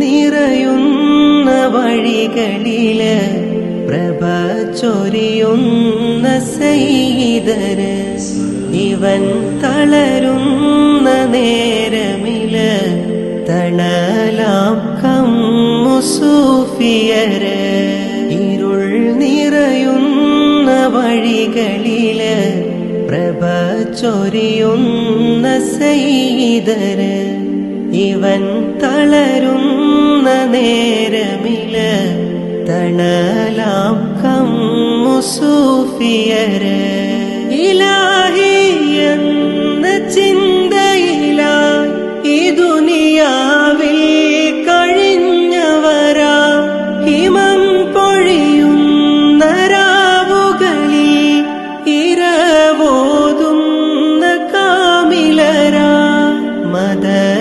നിറയുന്ന വഴികളിൽ പ്രഭ ചൊരിയുന്ന സൈതര് ഇവൻ തളരുന്ന നേരമിൽ തണലാം കമ്മുസൂഫിയര് ഇരുൾ നിറയുന്ന വഴികളിൽ പ്രഭ ചൊരിയുന്ന സൈതര് ഇവൻ തളരുന്ന നേരമില തണലാം കം സൂഫിയര്. ഇലാഹി എന്ന ചിന്ത